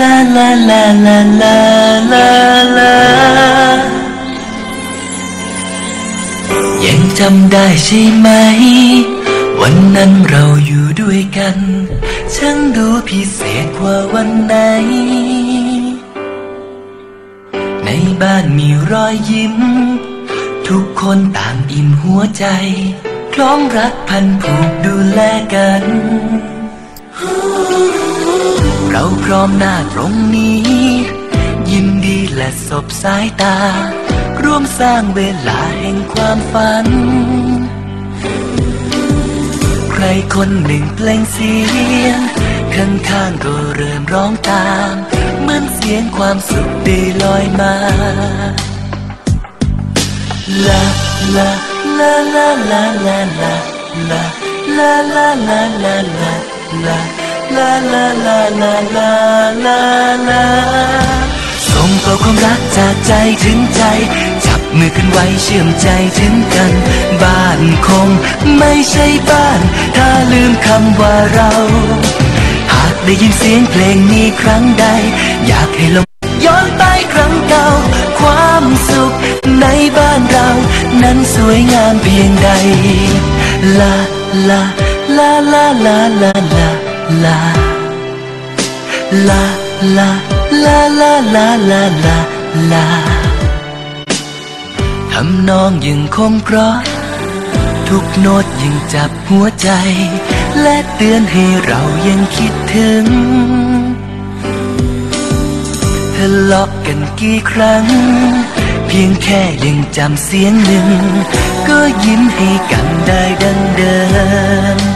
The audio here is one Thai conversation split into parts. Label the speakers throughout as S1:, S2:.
S1: ลาลาลาลาลาลาลายังจำได้ใช่ไหม วันนั้นเราอยู่ด้วยกันช่างดูพิเศษกว่าวันไหน ในบ้านมีรอยยิ้ม ทุกคนต่างอิ่มหัวใจ คล้องรักพันผูกดูแลกัน เราพร้อมหน้าตรงนี้ ยินดีและสบสายตา ร่วมสร้างเวลาแห่งความฝัน ใครคนหนึ่งเพลงเสียงข้างๆก็เริ่มร้องตาม เหมือนเสียงความสุขได้ลอยมาลาลาลาลาลาลาลาลาลาลาลาลาลา ลาลาลาลาลาลาลาส่งต่อความรักจากใจถึงใจ จับมือกันไว้เชื่อมใจถึงกัน บ้านคงไม่ใช่บ้าน ถ้าลืมคำว่าเรา หากได้ยินเสียงเพลงนี้ครั้งใด อยากให้ลมย้อนไปครั้งเก่า ความสุขในบ้านเรา นั้นสวยงามเพียงใด ลาลาลาลาลาลาลา ลาลาลาลาลาลาลาลาลาทำนองยังคงเพราะทุกโน้ตยังจับหัวใจ และเตือนให้เรายังคิดถึงทะเลาะกันกี่ครั้ง เพียงแค่ยังจำเสียงหนึ่ง ก็ยิ้มให้กันได้ดังเดิม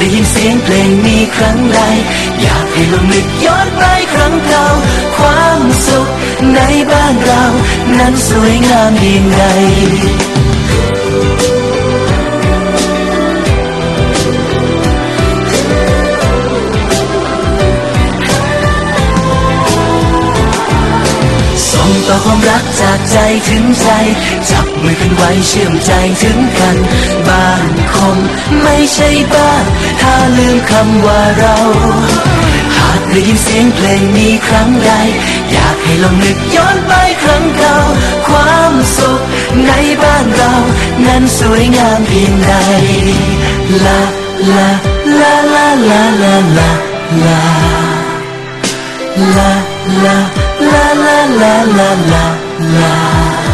S1: ได้ยินเสียงเพลงนี้ครั้งใด อยากให้ลองนึกย้อนไปครั้งเก่า ความสุขในบ้านเรา นั้นสวยงามเพียงใดส่งต่อความรักจากใจถึงใจ จับมือกันไว้เชื่อมใจถึงกัน บ้านคงไม่ใช่บ้าน ถ้าลืมคำว่าเรา หากได้ยินเสียงเพลงนี้ครั้งใด อยากให้ลองนึกย้อนไปครั้งเก่า ความสุขในบ้านเรา นั้นสวยงามเพียงใดลาลาลาลาลาลาลาลา La la la la la la la la ลาลาลา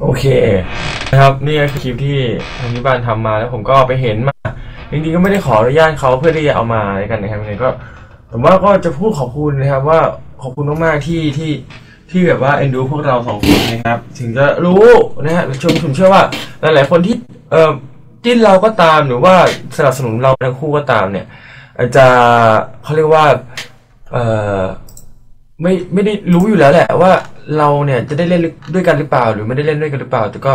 S2: โอเคนะครับนี่ก็คือคลิปที่ทางที่บ้านทำมาแล้วผมก็ไปเห็นมาจริงๆก็ไม่ได้ขออนุญาตเขาเพื่อที่จะเอามาอะไรกันนะครับยังไงก็ผมว่าก็จะพูดขอบคุณนะครับ ว่าขอบคุณมากๆที่ที่ที่แบบว่าเอ็นดูพวกเราสองคนนะครับ ถึงจะรู้นะฮะชมผมเชื่อว่าหลายๆคนที่เอ่อจิ้นเราก็ตามหรือว่าสนับสนุนเราทั้งคู่ก็ตามเนี่ย อาจจะเขาเรียกว่าเอ่อ ไม่ไม่ได้รู้อยู่แล้วแหละ ว่าเราเนี่ยจะได้เล่นด้วยกันหรือเปล่า หรือไม่ได้เล่นด้วยกันหรือเปล่า แต่ก็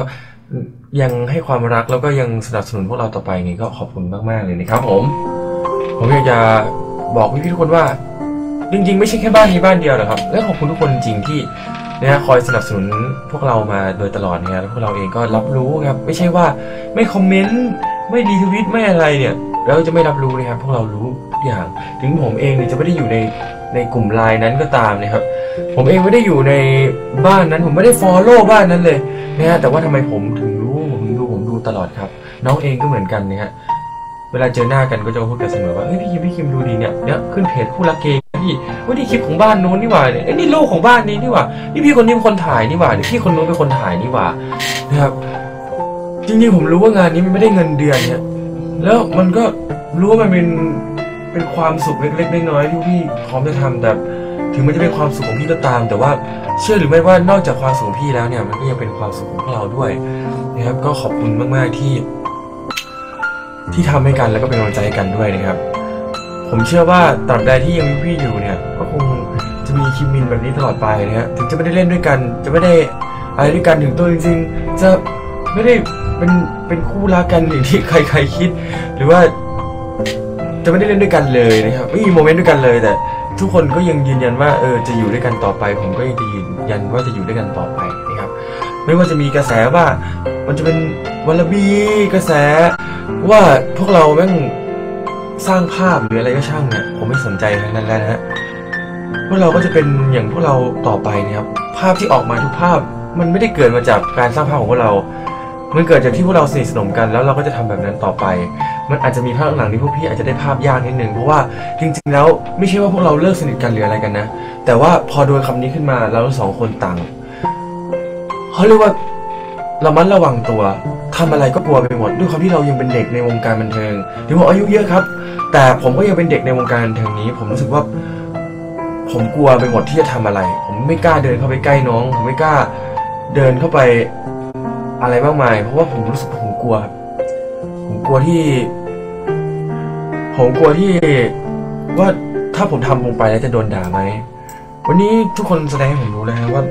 S2: ยังให้ความรักแล้วก็ยังสนับสนุนพวกเราต่อไปไงก็ขอบคุณมากๆเลยนะครับผม ผมอยากจะบอกพี่ๆทุกคนว่า จริง ๆ ไม่ใช่แค่บ้านนี้บ้านเดียวนะครับ และขอบคุณทุกคนจริงๆที่นะฮะคอยสนับสนุนพวกเรามาโดยตลอดเนี่ยแล้วพวกเราเองก็รับรู้ครับ ไม่ใช่ว่าไม่คอมเมนต์ไม่ดีทวิตไม่อะไรเนี่ยเราจะไม่รับรู้นะครับพวกเรารู้ทุกอย่าง ถึงผมเองเนี่ยจะไม่ได้อยู่ใน ในกลุ่มไลน์นั้นก็ตามนะครับ ผมเองไม่ได้อยู่ในบ้านนั้นผมไม่ได้ฟอลโล่บ้านนั้นเลยนะฮะแต่ว่าทำไมผมถึงรู้ผมดูผมดูตลอดครับ น้องเองก็เหมือนกันนะฮะเวลาเจอหน้ากันก็จะพูดกันเสมอว่าเฮ้ยพี่คิมพี่คิมดูดีเนี่ยเนี่ยขึ้นเพจคู่รักเกย์พี่ว่านี่คลิปของบ้านนู้นนี่หว่าเนี่ยเอ้นี่ลูกของบ้านนี้นี่หว่านี่พี่คนนี้เป็นคนถ่ายนี่หว่าพี่คนนู้นเป็นคนถ่ายนี่หว่านะครับจริงๆผมรู้ว่างานนี้มันไม่ได้เงินเดือนเนี่ยแล้วมันก็รู้ว่ามันเป็น เป็นความสุขเล็กๆน้อยๆที่พี่พร้อมจะทำแต่ถึงมันจะเป็นความสุขของพี่ก็ตาม แต่ว่าเชื่อหรือไม่ว่านอกจากความสุขของพี่แล้วเนี่ย มันก็ยังเป็นความสุขของพวกเราด้วยนะครับ ก็ขอบคุณมากๆที่ ที่ทำให้กันแล้วก็เป็นกำลังใจให้กันด้วยนะครับ ผมเชื่อว่าตราบใดที่ยังมีพี่อยู่เนี่ย ก็คงจะมีคิมมินแบบนี้ตลอดไปนะฮะถึงจะไม่ได้เล่นด้วยกัน จะไม่ได้อะไรด้วยกันถึงตัวจริงๆจะไม่ได้เป็นเป็นคู่รักกันอย่างที่ใครๆคิด หรือว่า จะไม่ได้เล่นด้วยกันเลยนะครับไม่มีโมเมนต์ด้วยกันเลยแต่ ทุกคนก็ยังยืนยันว่าเออจะอยู่ด้วยกันต่อไป ผมก็ยังจะยืนยันว่าจะอยู่ด้วยกันต่อไปนะครับ ไม่ว่าจะมีกระแสว่า มันจะเป็นวลบีกระแส ว่าพวกเราแม่งสร้างภาพหรืออะไรก็ช่างเนี่ยผมไม่สนใจทั้งนั้นแล้วนะฮะพวกเราก็จะเป็นอย่างพวกเราต่อไปนะครับ ภาพที่ออกมาทุกภาพมันไม่ได้เกิดมาจากการสร้างภาพของพวกเรา มันเกิดจากที่พวกเราสนิทสนมกันแล้วเราก็จะทำแบบนั้นต่อไป มันอาจจะมีภาคหลังที่พวกพี่อาจจะได้ภาพยากนิดนึงเพราะว่าจริง ๆ แล้วไม่ใช่ว่าพวกเราเลิกสนิทกันหรืออะไรกันนะ แต่ว่าพอโดนคำนี้ขึ้นมาเราสองคนต่างเขาเรียกว่าระมัดระวังตัวทำอะไรก็กลัวไปหมดด้วยความที่เรายังเป็นเด็กในวงการบันเทิงถึงว่าอายุเยอะครับ แต่ผมก็ยังเป็นเด็กในวงการบันเทิงนี้ ผมรู้สึกว่า ผมกลัวไปหมดที่จะทำอะไร ผมไม่กล้าเดินเข้าไปใกล้น้อง ผมไม่กล้าเดินเข้าไปอะไรมากมาย เพราะว่าผมรู้สึกผมกลัวครับ ผมกลัวที่ ผมกลัวที่ว่าถ้าผมทำลงไปแล้วจะโดนด่าไหม วันนี้ทุกคนแสดงให้ผมรู้แล้วฮะว่า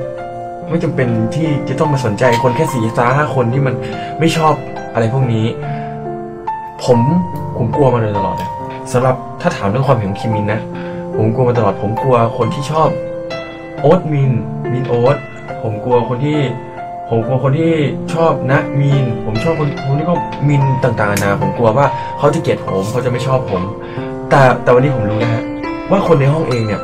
S2: ไม่จำเป็นที่จะต้องมาสนใจคนแค่สี่สาห้าคนที่มันไม่ชอบอะไรพวกนี้ ผมผมกลัวมาโดยตลอดเลยสำหรับถ้าถามเรื่องความเห็นของคิมมินนะ ผมกลัวมาตลอด ผมกลัวคนที่ชอบโอ๊ตมินมินโอ๊ตผมกลัวคนที่ ผมกลัวคนที่ชอบนะมีน ผมชอบคนคนที่ก็มินต่างๆนานาผมกลัวว่าเขาจะเกลียดผมเขาจะไม่ชอบผม แต่แต่วันนี้ผมรู้นะฮะว่าคนในห้องเองเนี่ย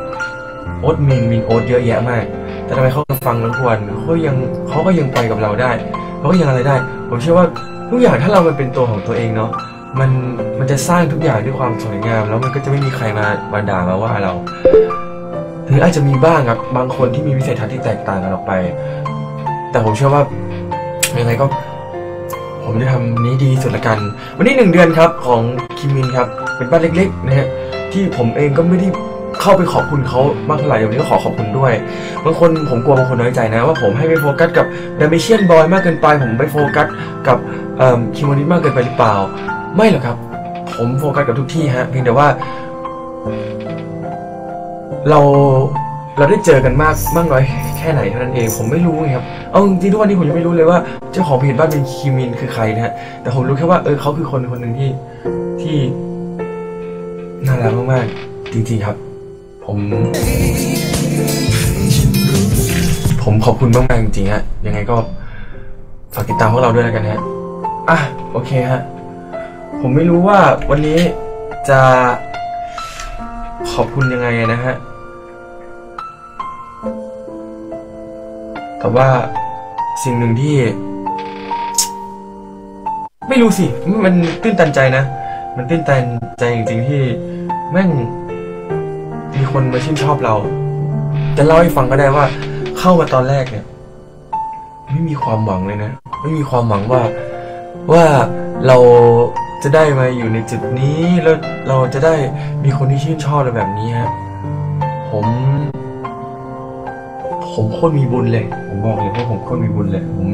S2: โอ๊ตมินมินโอ๊ตเยอะแยะมาก แต่ทำไมเขาฟังแล้วทุกวันเขายังเขาก็ยังไปกับเราได้เขาก็ยังอะไรได้ ผมเชื่อว่าทุกอย่างถ้าเรามันเป็นตัวของตัวเองเนาะมันมันจะสร้างทุกอย่างด้วยความสวยงาม แล้วมันก็จะไม่มีใครมามาด่ามาว่าเรา หรืออาจจะมีบ้างครับบางคนที่มีวิสัยทัศน์ที่แตกต่างกันออกไป แต่ผมเชื่อว่ายังไงก็ ผมจะทำนี้ดีสุดละกัน วันนี้หนึ่งเดือนครับของคิมมินครับ เป็นบ้านเล็กๆนะฮะที่ผมเองก็ไม่ได้เข้าไปขอบคุณเขามากเท่าไหร่วันนี้ก็ขอขอบคุณด้วยบางคนผมกลัวบางคนน้อยใจนะ ว่าผมให้ไปโฟกัสกับเดมิเชียนบอยมากเกินไปผมไปโฟกัสกับคิมมอนิสมากเกินไปหรือเปล่า ไม่หรอกครับ ผมโฟกัสกับทุกที่ฮะเพียงแต่ว่า เรา เราได้เจอกันมากมากน้อยแค่ไหนเท่านั้นเองผมไม่รู้ครับเอาจริงๆทุกวันนี้ผมยังไม่รู้เลยว่าเจ้าของเพจบ้านเป็นคิมมินคือใครนะฮะแต่ผมรู้แค่ว่าเออเขาคือคนคนหนึ่งที่ที่น่ารักมากๆจริงๆครับ ผม ผมขอบคุณมากๆจริงๆฮะยังไงก็ฝากติดตามพวกเราด้วยแล้วกันฮะอะโอเคฮะผมไม่รู้ว่าวันนี้จะขอบคุณยังไงนะฮะ แต่ว่าสิ่งหนึ่งที่ ไม่รู้สิ มันตื้นตันใจนะ มันตื้นตันใจจริงๆที่แม่งมีคนมาชื่นชอบเรา จะเล่าให้ฟังก็ได้ว่า เข้ามาตอนแรกเนี่ย ไม่มีความหวังเลยนะ ไม่มีความหวังว่าว่าเราจะได้มาอยู่ในจุดนี้แล้วเราจะได้มีคนที่ชื่นชอบเราแบบนี้ฮะผม ผมโคตรมีบุญเลย ผมบอกเลยว่าผมโคตรมีบุญเลย ผม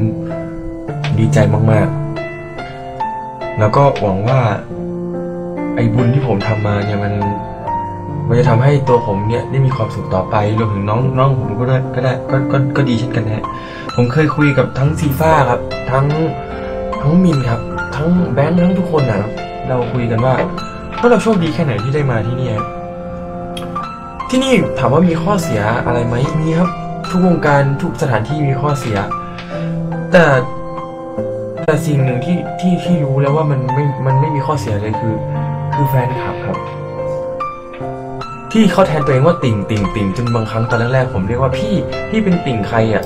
S2: ดีใจมากๆ แล้วก็หวังว่า ไอ้บุญที่ผมทำมาเนี่ยมัน มันจะทำให้ตัวผมเนี่ยได้มีความสุขต่อไปรวมถึงน้องน้องผมก็ได้ก็ได้ก็ก็ก็ดีเช่นกันฮะผมเคยคุยกับทั้งซีฟ้าครับ ทั้งทั้งมินครับ ทั้งแบงค์ทั้งทุกคนนะครับเราคุยกันว่าว่าเราโชคดีแค่ไหนที่ได้มาที่นี่ที่นี่ถามว่ามีข้อเสียอะไรไหมมีครับ ทุกวงการทุกสถานที่มีข้อเสีย แต่แต่สิ่งหนึ่งที่ที่ที่รู้แล้วว่ามันไม่มันไม่มีข้อเสียเลยคือ คือแฟนคลับครับ ที่เขาแทนตัวเองว่าติ่งติ่งติ่งจนบางครั้งตอนแรกๆผมเรียกว่าพี่พี่เป็นติ่งใครอะ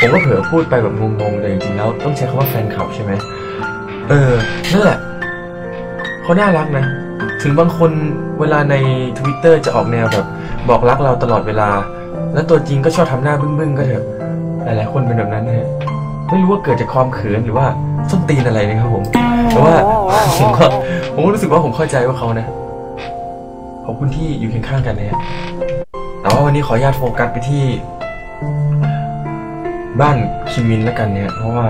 S2: ผมก็เผลอพูดไปแบบงงๆแต่จริงๆแล้วต้องใช้คำว่าแฟนคลับใช่ไหมเออนั่นแหละเขาน่ารักนะ ถึงบางคนเวลาใน Twitter จะออกแนวแบบ บอกรักเราตลอดเวลา แล้วตัวจริงก็ชอบทำหน้าบึ้งๆก็เถอะ หลายๆคนเป็นแบบนั้นนะฮะไม่รู้ว่าเกิดจากความเขินหรือว่าส้นตีนอะไรนะครับผม แต่ว่าผมก็ผมก็รู้สึกว่าผมเข้าใจว่าเขานะ ขอบคุณที่อยู่เคียงข้างกันนะฮะแต่ว่าวันนี้ขออนุญาตโฟกัสไปที่ บ้านคิมมินแล้วกันเนี่ย เพราะว่า